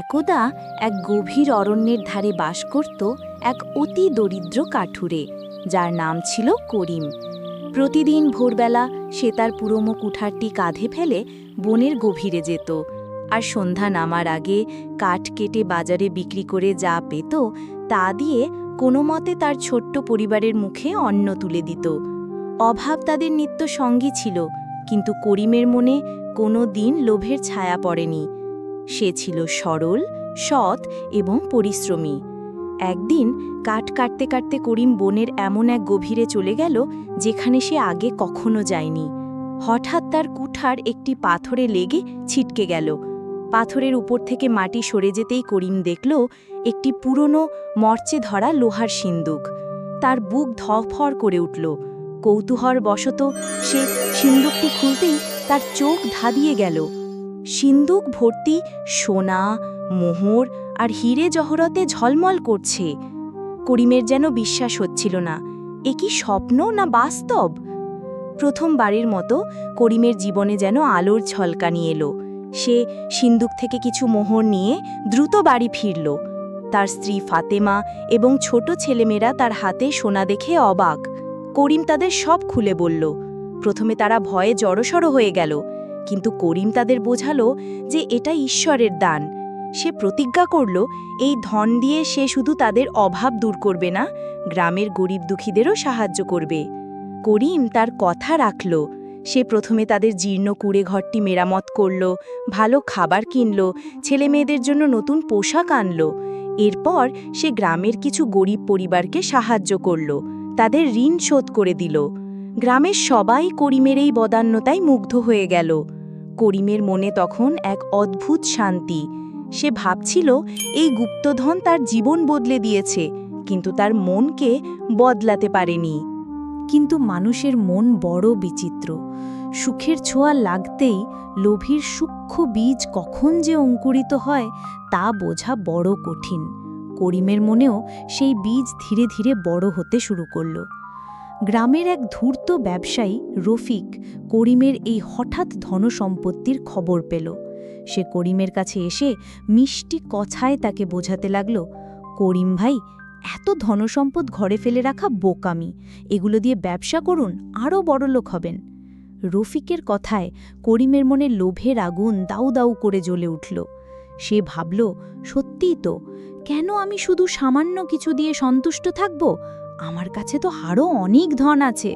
একদা এক গভীর অরণ্যের ধারে বাস করত এক অতি দরিদ্র কাঠুরে, যার নাম ছিল করিম। প্রতিদিন ভোরবেলা সে তার পুরোমো কুঠারটি কাঁধে ফেলে বনের গভীরে যেত আর সন্ধ্যা নামার আগে কাঠ কেটে বাজারে বিক্রি করে যা পেত তা দিয়ে কোনো মতে তার ছোট্ট পরিবারের মুখে অন্ন তুলে দিত। অভাব তাদের নিত্য সঙ্গী ছিল, কিন্তু করিমের মনে কোনো দিন লোভের ছায়া পড়েনি। সে ছিল সরল, সৎ এবং পরিশ্রমী। একদিন কাঠ কাটতে কাটতে করিম বনের এমন এক গভীরে চলে গেল যেখানে সে আগে কখনো যায়নি। হঠাৎ তার কুঠার একটি পাথরে লেগে ছিটকে গেল। পাথরের উপর থেকে মাটি সরে যেতেই করিম দেখল একটি পুরনো মর্চে ধরা লোহার সিন্দুক। তার বুক ধফর করে উঠল। কৌতূহল বশত সে সিন্দুকটি খুলতেই তার চোখ ধাঁধিয়ে গেল। সিন্দুক ভর্তি সোনা, মোহর আর হিরে জহরতে ঝলমল করছে। করিমের যেন বিশ্বাস হচ্ছিল না, এ কি স্বপ্ন না বাস্তব? প্রথমবারের মতো করিমের জীবনে যেন আলোর ঝলকানি এলো। সে সিন্দুক থেকে কিছু মোহর নিয়ে দ্রুত বাড়ি ফিরল। তার স্ত্রী ফাতেমা এবং ছোট ছেলেমেয়েরা তার হাতে সোনা দেখে অবাক। করিম তাদের সব খুলে বলল, প্রথমে তারা ভয়ে জড়সড় হয়ে গেল। কিন্তু করিম তাদের বোঝালো যে এটা ঈশ্বরের দান। সে প্রতিজ্ঞা করল, এই ধন দিয়ে সে শুধু তাদের অভাব দূর করবে না, গ্রামের গরিব দুঃখীদেরও সাহায্য করবে। করিম তার কথা রাখল। সে প্রথমে তাদের জীর্ণ কুড়ে ঘরটি মেরামত করল, ভালো খাবার কিনল, ছেলে মেয়েদের জন্য নতুন পোশাক আনল। এরপর সে গ্রামের কিছু গরিব পরিবারকে সাহায্য করল, তাদের ঋণ শোধ করে দিল। গ্রামের সবাই করিমের এই বদান্যতায় মুগ্ধ হয়ে গেল। করিমের মনে তখন এক অদ্ভুত শান্তি। সে ভাবছিল, এই গুপ্তধন তার জীবন বদলে দিয়েছে, কিন্তু তার মনকে বদলাতে পারেনি। কিন্তু মানুষের মন বড় বিচিত্র। সুখের ছোঁয়া লাগতেই লোভীর সূক্ষ্ম বীজ কখন যে অঙ্কুরিত হয়, তা বোঝা বড় কঠিন। করিমের মনেও সেই বীজ ধীরে ধীরে বড় হতে শুরু করল। গ্রামের এক ধূর্ত ব্যবসায়ী রফিক করিমের এই হঠাৎ ধনসম্পত্তির খবর পেল। সে করিমের কাছে এসে মিষ্টি কথায় তাকে বোঝাতে লাগল, করিম ভাই, এত ধনসম্পদ ঘরে ফেলে রাখা বোকামি। এগুলো দিয়ে ব্যবসা করুন আরও বড়লোক হবেন। রফিকের কথায় করিমের মনে লোভের আগুন দাউ দাউ করে জ্বলে উঠল। সে ভাবল, সত্যিই তো, কেন আমি শুধু সামান্য কিছু দিয়ে সন্তুষ্ট থাকব? আমার কাছে তো আরও অনেক ধন আছে।